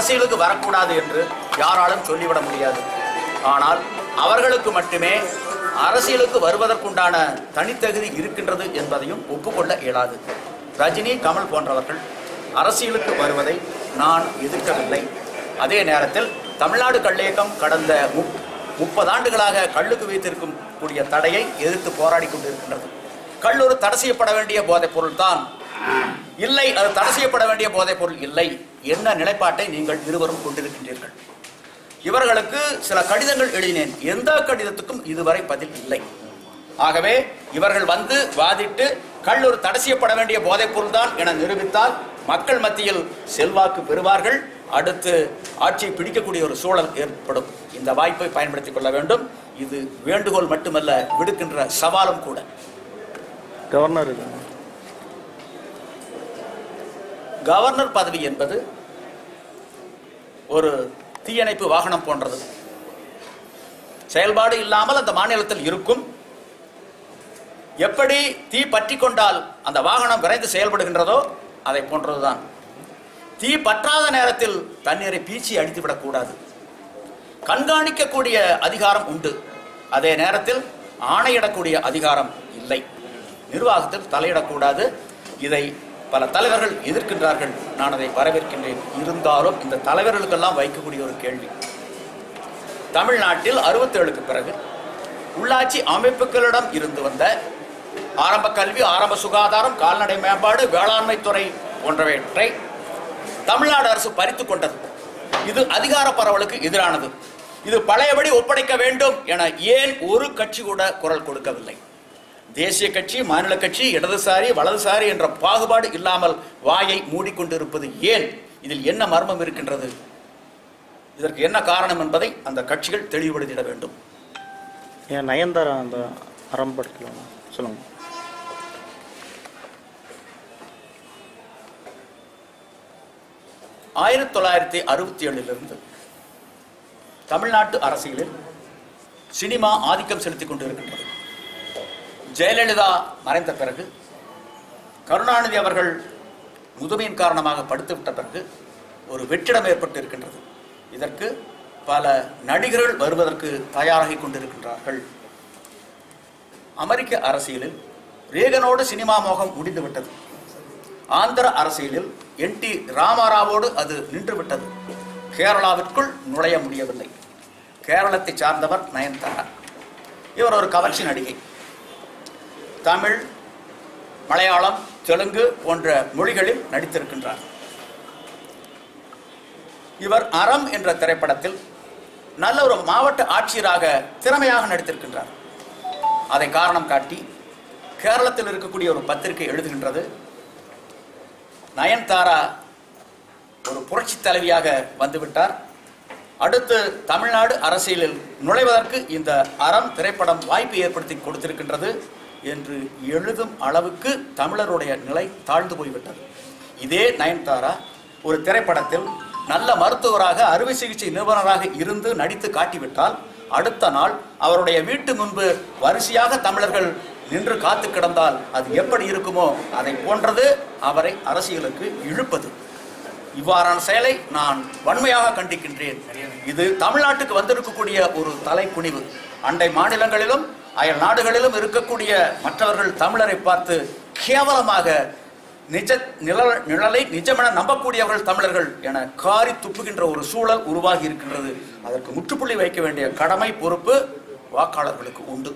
அரசியலுக்கு வரக்கூடாது என்று யாராலும் சொல்லிவிட முடியாது. ஆனால் அவர்களுக்கு மட்டுமே அரசியலுக்கு வருவதற்குண்டான தனித்தகுதி இருக்கின்றது என்பதையும் ஒப்புக்கொள்ள இயலாது. ரஜினி கமல் போன்றவர்கள் அரசியலுக்கு வருவதை நான் எதிர்க்கவில்லை. அதே நேரத்தில் தமிழ்நாடு கள்ளியக்கம் கடந்த முப் முப்பது ஆண்டுகளாக கல்லுக்கு வைத்திருக்கும் கூடிய தடையை எதிர்த்து போராடி கொண்டிருக்கின்றது. கல்லூரி தடை செய்யப்பட வேண்டிய போதைப் பொருள் தான் இல்லை அது தடை செய்யப்பட வேண்டிய போதைப் பொருள் இல்லை என்ன நிலைப்பாட்டை நீங்கள் இருவரும் கொண்டிருக்கின்றீர்கள். இவர்களுக்கு சில கடிதங்கள் எழுதினேன். எந்த கடிதத்துக்கும் இதுவரை பதில் இல்லை. ஆகவே இவர்கள் வந்து வாதிட்டு கல் ஒரு தடை செய்யப்பட வேண்டிய போதைப் பொருள் தான் என நிரூபித்தால் மக்கள் மத்தியில் செல்வாக்கு பெறுவார்கள். அடுத்து ஆட்சியை பிடிக்கக்கூடிய ஒரு சூழல் ஏற்படும். இந்த வாய்ப்பை பயன்படுத்திக் கொள்ள வேண்டும். இது வேண்டுகோள் மட்டுமல்ல விடுக்கின்ற சவாலும் கூட. கவர்னர் கவர்னர் பதவி என்பது ஒரு தீயணைப்பு வாகனம் போன்றது. செயல்பாடு இல்லாமல் அந்த மாநிலத்தில் இருக்கும். எப்படி தீ பற்றி கொண்டால் அந்த வாகனம் விரைந்து செயல்படுகின்றதோ அதை போன்றதுதான். தீ பற்றாத நேரத்தில் தண்ணீரை பீச்சி அடித்து விடக்கூடாது. கண்காணிக்கக்கூடிய அதிகாரம் உண்டு. அதே நேரத்தில் ஆணையிடக்கூடிய அதிகாரம் இல்லை. நிர்வாகத்தில் தலையிடக்கூடாது. இதை பல தலைவர்கள் எதிர்க்கின்றார்கள். நான் அதை வரவேற்கின்றேன். இருந்தாலும் இந்த தலைவர்களுக்கெல்லாம் வைக்கக்கூடிய ஒரு கேள்வி. தமிழ்நாட்டில் அறுபத்தேழுக்கு பிறகு உள்ளாட்சி அமைப்புகளிடம் இருந்து வந்த ஆரம்ப கல்வி ஆரம்ப சுகாதாரம் கால்நடை மேம்பாடு வேளாண்மை துறை போன்றவற்றை தமிழ்நாடு அரசு பறித்து கொண்டது. இது அதிகார பரவலுக்கு எதிரானது. இது பழையபடி ஒப்படைக்க வேண்டும் என ஏன் ஒரு கட்சி கூட குரல் கொடுக்கவில்லை? தேசிய கட்சி மாநில கட்சி இடதுசாரி வலதுசாரி என்ற பாகுபாடு இல்லாமல் வாயை மூடிக்கொண்டிருப்பது ஏன்? இதில் என்ன மர்மம் இருக்கின்றது? இதற்கு என்ன காரணம் என்பதை அந்த கட்சிகள் தெளிவுபடுத்திட வேண்டும். ஏன் நயன்தாரா அந்த அறம் படத்தில் சொல்லுங்க. ஆயிரத்தி தொள்ளாயிரத்தி அறுபத்தி ஏழிலிருந்து தமிழ்நாட்டு அரசியலில் சினிமா ஆதிக்கம் செலுத்திக் கொண்டிருக்கின்றது. ஜெயலலிதா மறைந்த பிறகு கருணாநிதி அவர்கள் முதுமையின் காரணமாக படுத்துவிட்ட பிறகு ஒரு வெற்றிடம் ஏற்பட்டு இருக்கின்றது இதற்கு பல நடிகர்கள் வருவதற்கு தயாராகி கொண்டிருக்கின்றார்கள். அமெரிக்க அரசியலில் ரேகனோடு சினிமா மோகம் முடிந்துவிட்டது ஆந்திர அரசியலில் என் டி ராமாராவோடு அது நின்றுவிட்டது கேரளாவிற்குள் நுழைய முடியவில்லை. கேரளத்தை சார்ந்தவர் நயன்தாரா. இவர் ஒரு கவர்ச்சி நடிகை. தமிழ் மலையாளம் தெலுங்கு போன்ற மொழிகளில் நடித்திருக்கின்றார். இவர் அறம் என்ற திரைப்படத்தில் நல்ல ஒரு மாவட்ட ஆட்சியராக திறமையாக நடித்திருக்கின்றார். அதை காரணம் காட்டி கேரளத்தில் இருக்கக்கூடிய ஒரு பத்திரிகை எழுதுகின்றது. நயன்தாரா ஒரு புரட்சி தலைவியாக வந்துவிட்டார். அடுத்து தமிழ்நாடு அரசியலில் நுழைவதற்கு இந்த அறம் திரைப்படம் வாய்ப்பு ஏற்படுத்தி கொடுத்திருக்கின்றது. என்று எழுதும் அளவுக்கு தமிழருடைய நிலை தாழ்ந்து போய்விட்டது. இதே நயன்தாரா ஒரு திரைப்படத்தில் நல்ல மருத்துவராக அறுவை சிகிச்சை நிபுணராக இருந்து நடித்து காட்டிவிட்டால் அடுத்த நாள் அவருடைய வீட்டு முன்பு வரிசையாக தமிழர்கள் நின்று காத்து கிடந்தால் அது எப்படி இருக்குமோ அதை போன்றது அவரை அரசியலுக்கு இழுப்பது. இவ்வாறான செயலை நான் வன்மையாக கண்டிக்கின்றேன். இது தமிழ்நாட்டுக்கு வந்திருக்கக்கூடிய ஒரு தலைக்குனிவு. அண்டை மாநிலங்களிலும் அயல் நாடுகளிலும் இருக்கக்கூடிய மற்றவர்கள் தமிழரை பார்த்து கேவலமாக நிஜ நிழல் நிழலை நிஜமென நம்பக்கூடியவர்கள் தமிழர்கள் என காரி துப்புகின்ற ஒரு சூழல் உருவாகி இருக்கின்றது. அதற்கு முற்றுப்புள்ளி வைக்க வேண்டிய கடமை பொறுப்பு வாக்காளர்களுக்கு உண்டு.